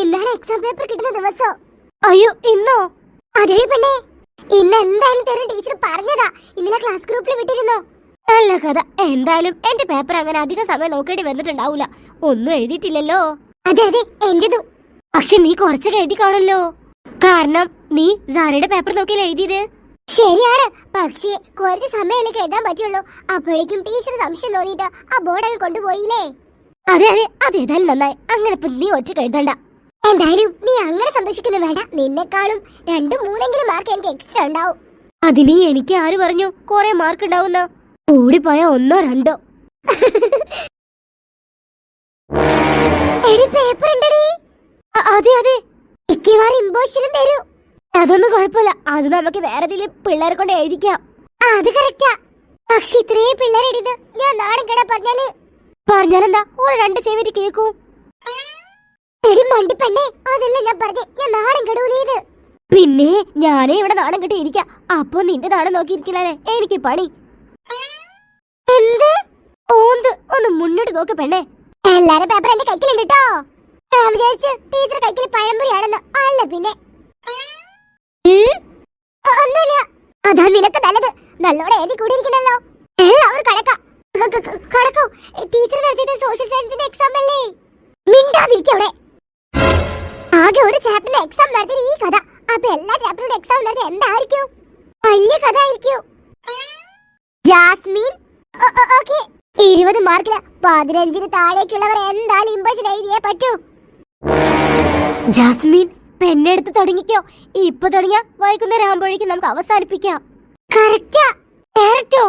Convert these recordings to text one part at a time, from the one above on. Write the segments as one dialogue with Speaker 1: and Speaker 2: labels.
Speaker 1: ഇന്നാണ് exam paper കിട്ടുന്ന ദിവസം? അയ്യോ ഇന്നോ? അതേ പെണ്ണേ. ഇന്ന് എന്തായാലും തരും ടീച്ചർ പറഞ്ഞതാ. ഇന്നലെ ക്ലാസ് ഗ്രൂപ്പിൽ വിട്ടിരുന്നു. നല്ല കഥ. എന്തായാലും എന്റെ പേപ്പർ അങ്ങനെ അധികം സമയം നോക്കേണ്ടി വന്നിട്ടുണ്ടാവൂല. ഒന്നും എഴുതിയിട്ടില്ലല്ലോ. അതെ അതെ എന്റേതും. പക്ഷെ നീ കുറച്ചൊക്കെ എഴുതി കാണല്ലോ കാരണം നീ സാറയുടെ പേപ്പർ നോക്കിയല്ലേ എഴുതിയത്? ശരിയാണ്. പക്ഷേ കുറച്ച് സമയമല്ലേ എഴുതാൻ പറ്റുള്ളൂ അപ്പോഴേക്കും ടീച്ചർ സംശയം തോന്നിയിട്ട് ആ ബോർഡ് അങ്ങ് കൊണ്ടുപോയില്ലേ? അതെ അതെ. അതേതായാലും നന്നായി. അങ്ങനെ ഇപ്പൊ നീ ഒറ്റ കഴുതണ്ട എന്തായാലും നീ അങ്ങനെ സന്തോഷിക്കുന്നു വേണ്ട. നിന്നെക്കാളും രണ്ടും മൂന്നെങ്കിലും മാർക്ക് എനിക്ക് എക്സ്ട്രാ ഉണ്ടാവും. അതിന് എനിക്ക് ആര് പറഞ്ഞു? കൊറേ മാർക്ക് ഉണ്ടാവുന്ന. കൂടിപ്പോയ ഒന്നോ രണ്ടോ? എടി പേപ്പർ അതെ അതെ. തരൂ. അതൊന്നും കുഴപ്പമില്ല. അത് നമുക്ക് വേറെ പിള്ളേരെ കൊണ്ട് എഴുതിക്കാം. അത് കറക്റ്റാ പക്ഷെ ഇത്രയും പിള്ളേരെ ഞാൻ നാളെ കേടാ പറഞ്ഞാൽ പറഞ്ഞാലെന്താ? രണ്ട് കേക്കും. പെണ്ണേ അതല്ല ഞാൻ പറഞ്ഞേ ഞാൻ നാടൻ കെടൂലേത് പിന്നെ ഞാനേ ഇവിടെ നാടൻ കെട്ടി ഇരിക്കാം അപ്പൊ നിന്റെ നാടൻ നോക്കിയിരിക്കില്ലേ എനിക്ക് പണി. എന്ത്? ഓന്ത് ഒന്ന് മുന്നോട്ട് നോക്ക് പെണ്ണേ. എല്ലാരും പേപ്പർ എന്റെ കൈക്കിലുണ്ട് കേട്ടോ ഞാൻ വിചാരിച്ചു ടീച്ചർ കൈക്കിൽ പഴംപൊരിയാണെന്ന്. അല്ല പിന്നെ? ഒന്നുമില്ല. അതാ നിനക്ക് നല്ലത്. നല്ലോടെ എഴുതി കൂടിയിരിക്കണല്ലോ. എല്ലാവരും കടക്കാം കടക്കോ. ടീച്ചർ നടത്തിയത് സോഷ്യൽ സയൻസിന്റെ എക്സാം അല്ലേ? മിണ്ടാതിരിക്കവിടെ ആകെ ഒരു ചാപ്റ്ററിന്റെ എക്സാം നടത്തിയത് ഈ കഥ. അപ്പൊ എല്ലാ ചാപ്റ്ററിന്റെ എക്സാം നടത്തിയ എന്തായിരിക്കും? വലിയ കഥ ആയിരിക്കും ജാസ്മിൻ ഓക്കെ. ഇരുപത് മാർക്കിൽ പതിനഞ്ചിന് താഴേക്കുള്ളവർ എന്തായാലും ഇമ്പഷൻ എഴുതിയേ പറ്റൂ. ജാസ്മിൻ പെണ്ണെടുത്ത് തുടങ്ങിക്കോ. ഇപ്പൊ തുടങ്ങിയ വൈകുന്നേരം ആകുമ്പോഴേക്കും നമുക്ക് അവസാനിപ്പിക്കാം. കറക്റ്റാ കറക്റ്റോ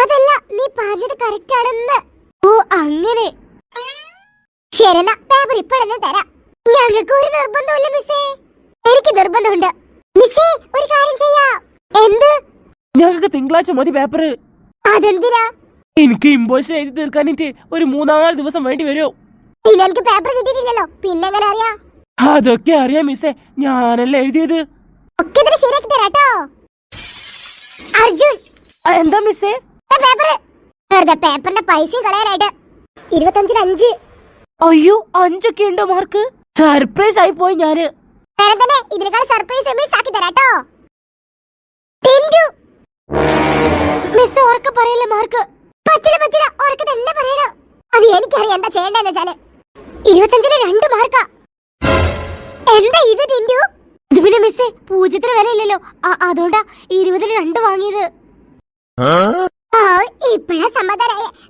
Speaker 1: അതല്ല നീ പറഞ്ഞത് കറക്റ്റ് ആണെന്ന്. ഓ അങ്ങനെ. ശരണ പേപ്പർ ഇപ്പോഴെന്നെ തരാം. ഞങ്ങൾക്ക് ഒരു നിർബന്ധമില്ല മിസ്സേ എനിക്ക് നിർബന്ധമുണ്ട്. മിസ്സേ ഒരു കാര്യം ചെയ്യാം. എന്ത്?
Speaker 2: ഞങ്ങൾക്ക് തിങ്കളാഴ്ച മതി പേപ്പർ
Speaker 1: അതെന്തിനാ?
Speaker 2: എനിക്ക് ഇമ്പോഷൻ എഴുതി തീർക്കാനിട്ട് ഒരു മൂന്നാൽ ദിവസം വേണ്ടി
Speaker 1: വരുമോ എനിക്ക് പേപ്പർ കിട്ടിയിട്ടില്ലല്ലോ. പിന്നെ എങ്ങനെ അറിയാം?
Speaker 2: അതൊക്കെ അറിയാം മിസ്സേ ഞാനല്ലേ എഴുതിയത്?
Speaker 1: ഒക്കെ ഇതിന് ശരിയാക്കി തരാട്ടോ അർജുൻ.
Speaker 2: എന്താ മിസ്സേ
Speaker 1: പേപ്പർ വെറുതെ പേപ്പറിന്റെ പൈസയും കളയാനായിട്ട്. ഇരുപത്തഞ്ചിൽ അഞ്ച്.
Speaker 2: അയ്യോ അഞ്ചൊക്കെ ഉണ്ടോ മാർക്ക്? സർപ്രൈസ് ആയി പോയി ഞാൻ.
Speaker 1: നേരെ തന്നെ ഇതിനേക്കാൾ സർപ്രൈസ് മിസ് ആക്കി തരാട്ടോ. ടിൻഡു. മിസ് ഓർക്ക പറയല്ലേ മാർക്ക്? പറ്റില്ല പറ്റില്ല. ഉറക്കെ തന്നെ പറയണം? അത് എനിക്കറിയാം എന്താ ചെയ്യേണ്ടതെന്ന് വെച്ചാൽ. ഇരുപത്തഞ്ചിൽ രണ്ട് മാർക്കാ. എന്താ ഇത് ടിൻഡു? ഇത് പിന്നെ മിസ്സേ പൂജ്യത്തിന് വില ഇല്ലല്ലോ അ- അതുകൊണ്ടാ ഇരുപതിന് രണ്ട് വാങ്ങിയത്.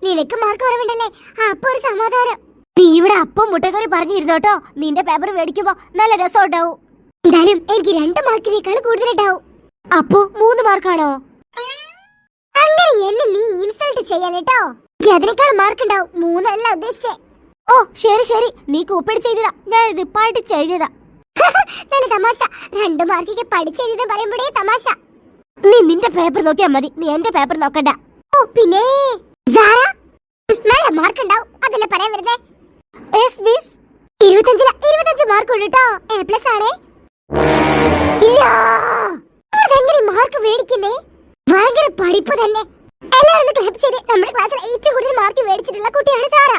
Speaker 1: നിനക്ക് മാർക്ക് കുറവുണ്ടല്ലേ. അപ്പൊ ഒരു സമാധാനം. നീ ഇവിടെ അപ്പം മുട്ടക്കറി പറഞ്ഞിരുന്നോട്ടോ നിന്റെ പേപ്പർ മേടിക്കുമ്പോ നല്ല രസം ഉണ്ടാവും. എന്തായാലും എനിക്ക് രണ്ട് മാർക്കിനേക്കാൾ കൂടുതലുണ്ടാവും അപ്പോ മൂന്ന് മാർക്കാണോ? അങ്ങനെ എന്നെ നീ ഇൻസൾട്ട് മൂന്നല്ല ഓ ശരി ശരി. നീ ഞാൻ ഇത് നല്ല തമാശ. രണ്ട് തമാശ. നീ നിന്റെ പേപ്പർ നോക്കിയാ മതി. നീ എന്റെ പേപ്പർ നോക്കണ്ട. പിന്നെ? നല്ല മാർക്ക് ഉണ്ടാവും. അതല്ല പറയാൻ വരുന്നേ? എസ് മിസ് ഇരുപത്തഞ്ചില ഇരുപത്തഞ്ച് മാർക്ക് ഉണ്ട് കേട്ടോ എ പ്ലസ് ആണേ. അതെങ്ങനെ മാർക്ക് മേടിക്കുന്നേ? ഭയങ്കര പഠിപ്പ് തന്നെ. എല്ലാവരും ക്ലാപ്പ് ചെയ്ത്. നമ്മുടെ ക്ലാസ്സിൽ ഏറ്റവും കൂടുതൽ മാർക്ക് മേടിച്ചിട്ടുള്ള കുട്ടിയാണ് സാറ.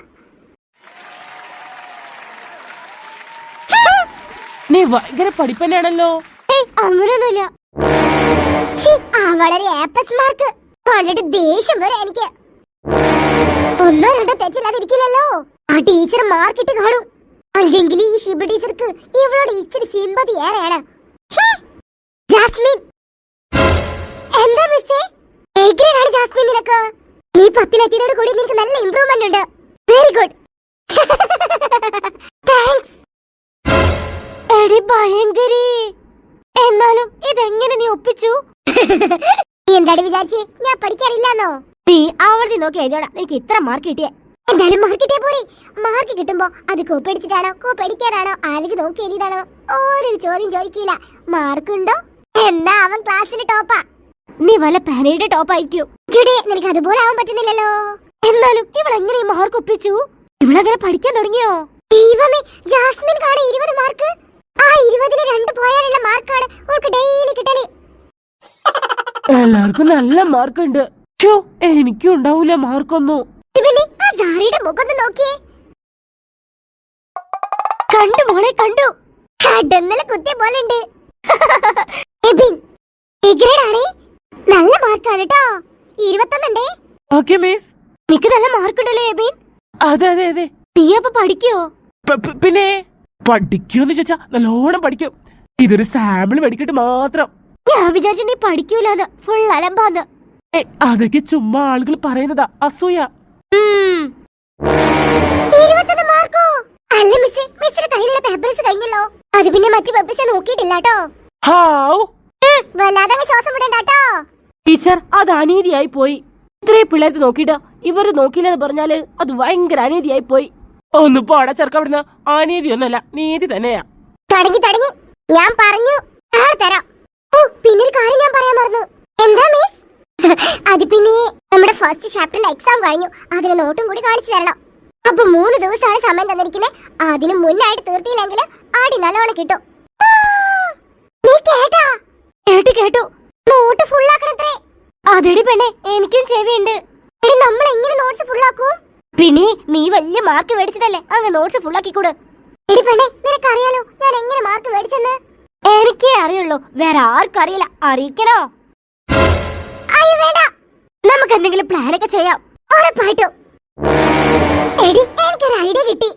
Speaker 2: നീ ഭയങ്കര പഠിപ്പന്നെയാണല്ലോ.
Speaker 1: അങ്ങനെയൊന്നുമില്ല ഛീ, വളരെ എ പ്ലസ് മാർക്ക് കണ്ടിട്ട് ദേഷ്യം വരെ എനിക്ക്. ഒന്നോ രണ്ടോ തെച്ചില്ലാതിരിക്കില്ലല്ലോ ആ ടീച്ചർ മാർക്കിട്ട് കാണും. അല്ലെങ്കിൽ ഈ ശിബ ടീച്ചർക്ക് ഇവളോട് ഇച്ചിരി സിമ്പതി ഏറെയാണ്. ജാസ്മിൻ! എന്താ മിസ്സേ എ ഗ്രേഡ് ആണ് ജാസ്മിൻ നിനക്ക്. നീ പത്തിലെത്തിയതോട് കൂടി നിനക്ക് നല്ല ഇംപ്രൂവ്മെന്റ് ഉണ്ട്. വെരി ഗുഡ് താങ്ക്സ് എടി ഭയങ്കരി. എന്നാലും ഇതെങ്ങനെ നീ ഒപ്പിച്ചു? നീ എന്താണ് വിചാരിച്ചേ? ഞാൻ പഠിക്കാറില്ലെന്നോ നീ അവളി നോക്കി എഴുതിയോടാ. എനിക്ക് ഇത്ര മാർക്ക് കിട്ടിയേ. എന്തായാലും മാർക്ക് കിട്ടിയ പോരെ. മാർക്ക് കിട്ടുമ്പോ അത് കോപ്പടിച്ചിട്ടാണോ കോപ്പടിക്കാനാണോ ആരെങ്കിലും നോക്കി എഴുതിയതാണോ? ഓരോ ചോദ്യം ചോദിക്കില്ല മാർക്കുണ്ടോ എന്നാ അവൻ ക്ലാസ്സിൽ ടോപ്പാ നീ വല്ല പാനയുടെ ടോപ്പ് ആയിരിക്കും. ചുടി നിനക്ക് അതുപോലെ ആവാൻ പറ്റുന്നില്ലല്ലോ. എന്നാലും ഇവൾ എങ്ങനെ മാർക്ക് ഒപ്പിച്ചു? ഇവളങ്ങനെ പഠിക്കാൻ തുടങ്ങിയോ? ദൈവമേ ജാസ്മിൻ കാണെ ഇരുപത് മാർക്ക് ആ ഇരുപതിലെ രണ്ട് പോയാലുള്ള മാർക്കാണ് ഓൾക്ക് ഡെയിലി കിട്ടൽ.
Speaker 2: എല്ലാവർക്കും നല്ല മാർക്ക് ഉണ്ട് എനിക്കും ഉണ്ടാവൂല മാർക്കൊന്നും.
Speaker 1: മുഖം നോക്കിയേ. കണ്ടു മോളെ കണ്ടു. കടന്നല കുത്തിയ പോലെ ഉണ്ട് നല്ല മാർക്കാണ് കേട്ടോ. ഇരുപത്തൊന്നുണ്ടേ.
Speaker 2: Okay miss.
Speaker 1: നിനക്ക് നല്ല മാർക്കുണ്ടല്ലോ എബിൻ.
Speaker 2: അതെ അതെ അതെ.
Speaker 1: നീ അപ്പൊ പഠിക്കോ?
Speaker 2: പിന്നെ പഠിക്കോന്ന് ചോദിച്ചാ നല്ലോണം പഠിക്കും. ഇതൊരു സാമ്പിൾ പഠിക്കട്ട് മാത്രം.
Speaker 1: ഞാൻ വിചാരിച്ചു നീ പഠിക്കൂലെന്ന് ഫുൾ അലമ്പാന്ന്
Speaker 2: ഏ, അതൊക്കെ ചുമ്മാ ആളുകൾ പറയുന്നതാ. അസൂയ.
Speaker 1: ഉം. ഇരുപത്തൊന്ന് മാർക്കോ? അല്ല മിസ്സേ മിസ്സിന്റെ കയ്യിലുള്ള പേപ്പേഴ്സ് കഴിഞ്ഞല്ലോ. അത് പിന്നെ മറ്റു പേപ്പേഴ്സ് നോക്കിയിട്ടില്ല കേട്ടോ.
Speaker 2: ഹാവ്.
Speaker 1: വല്ലാതെ അങ്ങ് ശ്വാസം വിടണ്ടാട്ടോ
Speaker 2: ടീച്ചർ അത് അനീതിയായി പോയി. ഇത്രയും പിള്ളേർക്ക് നോക്കിയിട്ട് ഇവർ നോക്കിയില്ലെന്ന് പറഞ്ഞാൽ അത് ഭയങ്കര അനീതിയായി പോയി. ഒന്ന് പോടാ ചെറുക്ക അനീതി ഒന്നല്ല നീതി തന്നെയാ.
Speaker 1: തടങ്ങി തടങ്ങി. ഞാൻ പറഞ്ഞു നാളെ തരാം ഓ പിന്നെ ഒരു കാര്യം ഞാൻ പറയാൻ മറന്നു എന്താ മിസ് അത് പിന്നെ നമ്മുടെ ഫസ്റ്റ് ചാപ്റ്ററിന്റെ എക്സാം കഴിഞ്ഞു. അതിന് നോട്ടും കൂടി കാണിച്ചു തരണം. അപ്പൊ മൂന്ന് ദിവസമാണ് സമയം തന്നിരിക്കുന്നത് അതിന് മുന്നായിട്ട് തീർത്തിയില്ലെങ്കിൽ ആടി നല്ലോണം കിട്ടും. നീ നോട്ട് എടി നമ്മൾ എങ്ങനെ നോട്ട്സ് നീ മാർക്ക് നോട്ട്സ് നിനക്കറിയാലോ ഞാൻ എങ്ങനെ മാർക്ക് എനിക്കേ അറിയുള്ളൂ. വേറെ ആർക്കറിയില്ല അറിയിക്കണോ? നമുക്ക് എന്തെങ്കിലും പ്ലാൻ ഒക്കെ ചെയ്യാം. ഉറപ്പായിട്ടും. എടി എനിക്കൊരു ഐഡിയ കിട്ടി.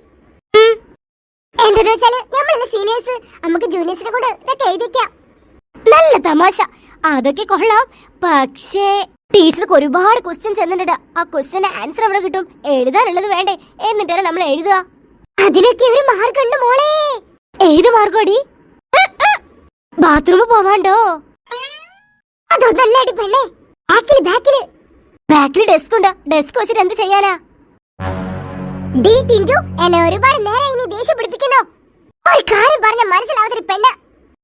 Speaker 1: എന്തെന്ന് വെച്ചാൽ നമ്മളെ സീനിയേഴ്സ് നമുക്ക് ജൂനിയേഴ്സിനെ കൊണ്ട് ഇതൊക്കെ എഴുതിക്കാം. നല്ല തമാശ. അതൊക്കെ കൊള്ളാം. പക്ഷേ ടീച്ചർക്ക് ഒരുപാട് ക്വസ്റ്റ്യൻസ് എന്നിട്ടുണ്ട് ആ ക്വസ്റ്റ്യൻ ആൻസർ അവിടെ കിട്ടും? എഴുതാനുള്ളത് വേണ്ടേ? എന്നിട്ടല്ലേ നമ്മൾ എഴുതുക. അതിനൊക്കെ ഒരു മാർക്കുണ്ട് മോളെ. ഏത് മാർഗോടി ബാത്റൂമിൽ പോവാണ്ടോ? അതൊന്നല്ല അടി പെണ്ണേ. ബാക്കിൽ ബാക്കിൽ ബാക്കിൽ ഡെസ്ക് ഉണ്ട്. ഡെസ്ക് വെച്ചിട്ട് എന്ത് ചെയ്യാനാ? ഡീ ടിന്റു എന്നെ ഒരുപാട് നേരം ഇനി ദേഷ്യം പിടിപ്പിക്കുന്നു. ഒരു കാര്യം പറഞ്ഞ മനസ്സിലാവാത്തൊരു പെണ്ണ്.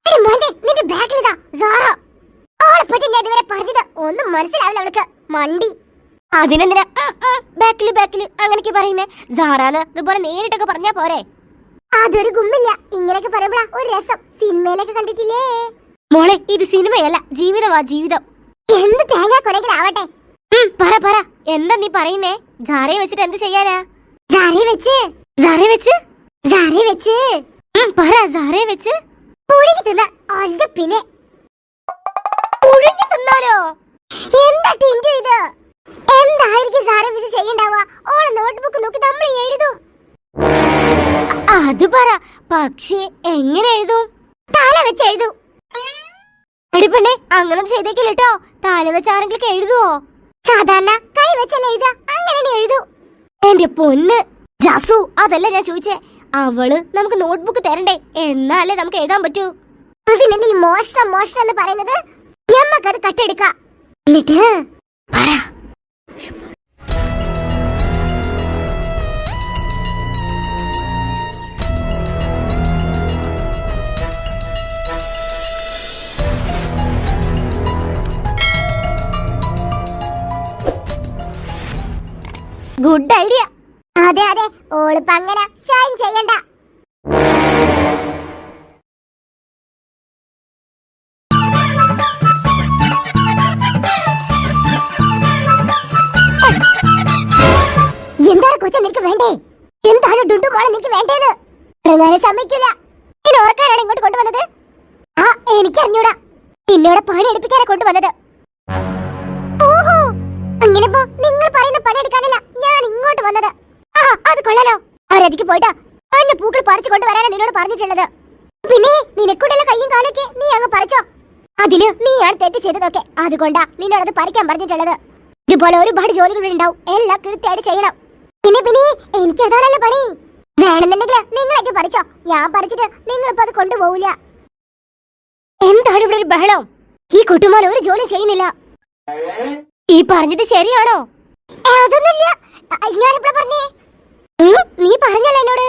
Speaker 1: എടി മോന്റെ നിന്റെ ബാക്കിലിതാ സാറോ. അവളെ പറ്റി ഞാൻ ഇതുവരെ പറഞ്ഞത് ഒന്നും മനസ്സിലാവില്ല അവൾക്ക്. മണ്ടി. അതിനെന്തിനാ? ബാക്കിൽ ബാക്കിൽ അങ്ങനെയൊക്കെ പറയുന്നേ. സാറാന്ന് ഇതുപോലെ നേരിട്ടൊക്കെ പറഞ്ഞാ പോരെ? അതൊരു ഗുമ്മില്ല. ഇങ്ങനെയൊക്കെ പറയുമ്പോഴാ ഒരു രസം. സിനിമയിലൊക്കെ കണ്ടിട്ടില്ലേ? മോളെ ഇത് സിനിമയല്ല. ജീവിതമാ ജീവിതം. എന്ത് തേങ്ങ കൊലകളാവട്ടെ പറ പറ. എന്താ നീ പറയുന്നേ? ജാറി വെച്ചിട്ട് എന്ത് ചെയ്യാനാ? ജാറി വെച്ച്. ജാറി വെച്ച്? ജാറി വെച്ച്. പറ ജാറി വെച്ച്. പുഴുങ്ങി തിന്ന. അത് പിന്നെ. പുഴുങ്ങി തിന്നാലോ? എന്താ ടിന്റു ഇത്? എന്തായിരിക്കും ജാറി വെച്ച് ചെയ്യണ്ടാവുക? ഓളെ നോട്ട്ബുക്ക് നോക്കി നമ്മൾ എഴുതും. അത് പറ. പക്ഷേ എങ്ങനെ എഴുതും? തല വെച്ച് എഴുതും. എടിപ്പണ്ണേ അങ്ങനെ ചെയ്തേക്കില്ല കേട്ടോ തല വെച്ച് ആരെങ്കിലും എഴുതുവോ? സാധാരണ കൈ വെച്ചല്ല എഴുതാ അങ്ങനെ എഴുതൂ. എന്റെ പൊന്ന് ജാസു അതല്ല ഞാൻ ചോദിച്ചേ. അവൾ നമുക്ക് നോട്ട്ബുക്ക് തരണ്ടേ? എന്നാലേ നമുക്ക് എഴുതാൻ പറ്റൂ. അതിനെന്തിൽ മോഷണം മോഷണം എന്ന് പറയുന്നത് ഞമ്മക്കത് കട്ടെടുക്കാം എന്നിട്ട് പറ. ഗുഡ് ഐഡിയ അതെ അതെ. ഓളിപ്പ അങ്ങനെ ഷൈൻ ചെയ്യണ്ട. എന്താണ് കൊച്ച നിനക്ക് വേണ്ടേ? നിനക്ക് ഓർക്കാനാണ് ഇങ്ങോട്ട് കൊണ്ടുവന്നത്? ആ എനിക്ക് പണി കൊണ്ടുവന്നത്. ഓഹോ. അങ്ങനെ ഇപ്പോ നിങ്ങൾ പറയുന്ന പണിയെടുക്കാനല്ല ഞാൻ ഇങ്ങോട്ട് വന്നത് ആ അത് അവരതിക്ക് പോയിട്ട്. അന്ന് പൂക്കൾ പറിച്ചു കൊണ്ടുവരാനാണ് നിന്നോട് പറഞ്ഞിട്ടുള്ളത്. പിന്നെ നിനക്കുണ്ടല്ലോ കയ്യും കാലൊക്കെ. നീ അങ്ങ് പറിച്ചോ. അതിന് നീയാണ് തെറ്റ് ചെയ്തതൊക്കെ. അതുകൊണ്ടാ നിന്നോട് അത് പറിക്കാൻ പറഞ്ഞിട്ടുള്ളത്. ഇതുപോലെ ഒരുപാട് ജോലികൾ ഉണ്ടാവും. എല്ലാം കൃത്യമായിട്ട് ചെയ്യണം. പിന്നെ പിന്നെ എനിക്ക് അതാണല്ലോ പണി. വേണമെന്നുണ്ടെങ്കിൽ നിങ്ങളൊക്കെ പറിച്ചോ. ഞാൻ പറിച്ചിട്ട് നിങ്ങളിപ്പോ അത് കൊണ്ടുപോവില്ല. എന്താണ് ഇവിടെ ഒരു ബഹളം? ഈ കുട്ടുമോൻ ഒരു ജോലി ചെയ്യുന്നില്ല. ഈ പറഞ്ഞിട്ട് ശരിയാണോ? അതൊന്നുമില്ല. ഞാനിപ്പോ പറഞ്ഞേ. നീ പറഞ്ഞല്ലോ എന്നോട്?